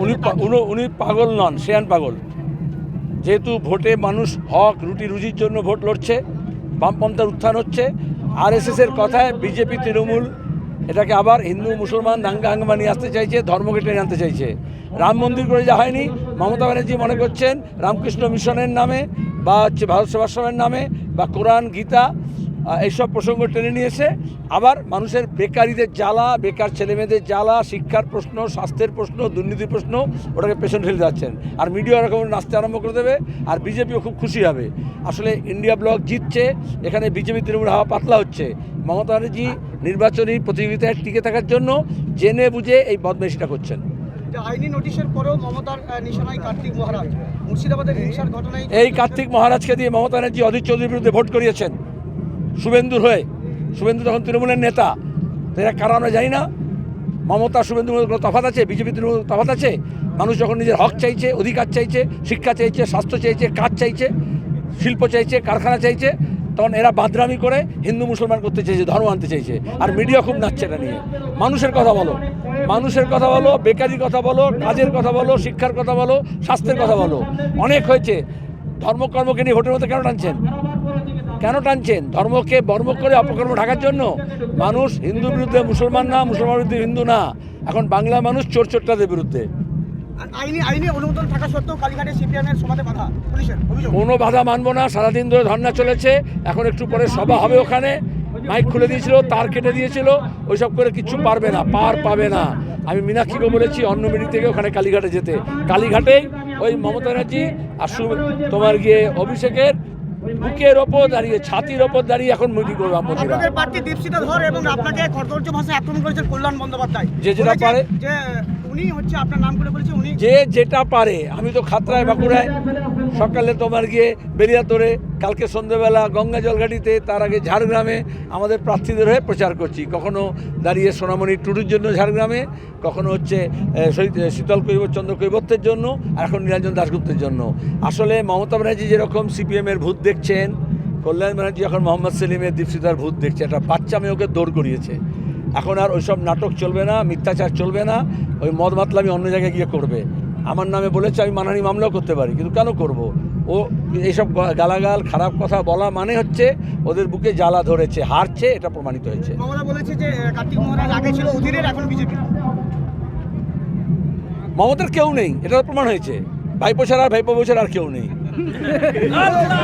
উনি উনি- উনি পাগল নন শেয়ান পাগল। যেহেতু ভোটে মানুষ হক রুটি রুজির জন্য ভোট লড়ছে বামপন্থার উত্থান হচ্ছে আরএসএস এর কথায় বিজেপি তৃণমূল এটাকে আবার হিন্দু মুসলমান দাঙ্গা হাঙ্গামা নিয়ে আসতে চাইছে ধর্মকে টেনে আনতে চাইছে। রাম মন্দির করে যা হয়নি মমতা ব্যানার্জি মনে করছেন রামকৃষ্ণ মিশনের নামে বা হচ্ছে ভারত সেবাশ্রমের নামে বা কোরআন গীতা এইসব প্রসঙ্গ টেনে নিয়ে এসে আবার মানুষের বেকারিদের জ্বালা বেকার ছেলেমেয়েদের জ্বালা শিক্ষার প্রশ্ন স্বাস্থ্যের প্রশ্ন দুর্নীতির প্রশ্ন ওটাকে পেছন ফেলে যাচ্ছেন। আর মিডিয়া এরকম নাচতে আরম্ভ করে দেবে আর বিজেপিও খুব খুশি হবে। আসলে ইন্ডিয়া ব্লক জিতছে এখানে বিজেপি তৃণমূল হাওয়া পাতলা হচ্ছে। মমতা ব্যানার্জি নির্বাচনী প্রতিযোগিতায় টিকে থাকার জন্য জেনে বুঝে এই বদমেশিটা করছেন। আইনি নোটিশের পরেও মমতার নিশানায় কার্তিক মহারাজ। মুর্শিদাবাদের হিংসার ঘটনায় এই কার্তিক মহারাজকে দিয়ে মমতা ব্যানার্জি অধীর চৌধুরীর বিরুদ্ধে ভোট করিয়েছেন। শুভেন্দুর হয়ে। শুভেন্দু তখন তৃণমূলের নেতা এরা কারা আমরা জানি না। মমতা, শুভেন্দু কোনো তফাত আছে? বিজেপি তৃণমূল তফাত আছে? মানুষ যখন নিজের হক চাইছে, অধিকার চাইছে, শিক্ষা চাইছে, স্বাস্থ্য চাইছে, কাজ চাইছে, শিল্প চাইছে, কারখানা চাইছে, তখন এরা বাদরামি করে হিন্দু মুসলমান করতে চাইছে, ধর্ম আনতে চাইছে। আর মিডিয়া খুব নাচছে এটা নিয়ে। মানুষের কথা বলো। মানুষের কথা বলো, বেকারির কথা বলো, কাজের কথা বলো, শিক্ষার কথা বলো, স্বাস্থ্যের কথা বলো। অনেক হয়েছে। ধর্মকর্মকে নিয়ে ভোটের মধ্যে কেন টানছেন? কেন টানছেন? ধর্মকে বর্ম করে অপকর্ম ঢাকার জন্য? মানুষ হিন্দুর বিরুদ্ধে মুসলমান না মুসলমানের বিরুদ্ধে হিন্দু না। এখন বাংলা মানুষ চোর চোরটাদের বিরুদ্ধে। আইনি আইনি অনুমোদন থাকা সত্ত্বেও কালীঘাটে সিপিএমের সভাতে বাধা। পুলিশের কোনো বাধা মানবো না সারাদিন ধরে ধর্না চলেছে। এখন একটু পরে সভা হবে ওখানে। মাইক খুলে দিয়েছিল তার কেটে দিয়েছিল। ওইসব করে কিচ্ছু পারবে না পার পাবে না। আমি মীনাক্ষীকে বলেছি অন্য মিনিট থেকে ওখানে কালীঘাটে যেতে। কালীঘাটেই ওই মমতা ব্যানার্জি আর তোমার গিয়ে অভিষেকের বুকের ওপর দাঁড়িয়ে ছাতির ওপর দাঁড়িয়ে এখন মিটিং করবে মোদিরা আপনাদের পার্টি দীপশিতা ধর এবং আপনাকে কর্তব্য ভাষায় আক্রমণ করেছেন কল্যাণ বন্দ্যোপাধ্যায় যে যেটা পারে। যে উনি যে যেটা পারে, আমি তো খাতরায় বাঁকুড়ায় সকালে তোমার গিয়ে বেরিয়াতরে কালকে সন্ধ্যেবেলা গঙ্গা জলঘাটিতে, তার আগে ঝাড়গ্রামে আমাদের প্রার্থীদের হয়ে প্রচার করছি। কখনো দাঁড়িয়ে সোনামণি টুডুর জন্য ঝাড়গ্রামে, কখনো হচ্ছে শীতল কৈবর চন্দ্র কৈবত্যের জন্য, আর এখন নিরঞ্জন দাশগুপ্তের জন্য। আসলে মমতা ব্যানার্জি যেরকম সিপিএমের ভূত দেখছেন, কল্যাণ ব্যানার্জি এখন মোহাম্মদ সেলিমের দীপশিতার ভূত দেখছে, একটা বাচ্চা মেয়ে ওকে দৌড় করিয়েছে। এখন আর ওইসব নাটক চলবে না মিথ্যাচার চলবে না ওই মদ মাতলামি অন্য জায়গায় গিয়ে করবে। আমার নামে বলেছে আমি মানহানি মামলাও করতে পারি কিন্তু কেন করব? ও এইসব গালাগাল খারাপ কথা বলা মানে হচ্ছে ওদের বুকে জ্বালা ধরেছে হারছে এটা প্রমাণিত হয়েছে। মমতার কেউ নেই এটা প্রমাণ হয়েছে। ভাইপো ছাড়া আর ভাইপো ছাড়া আর কেউ নেই।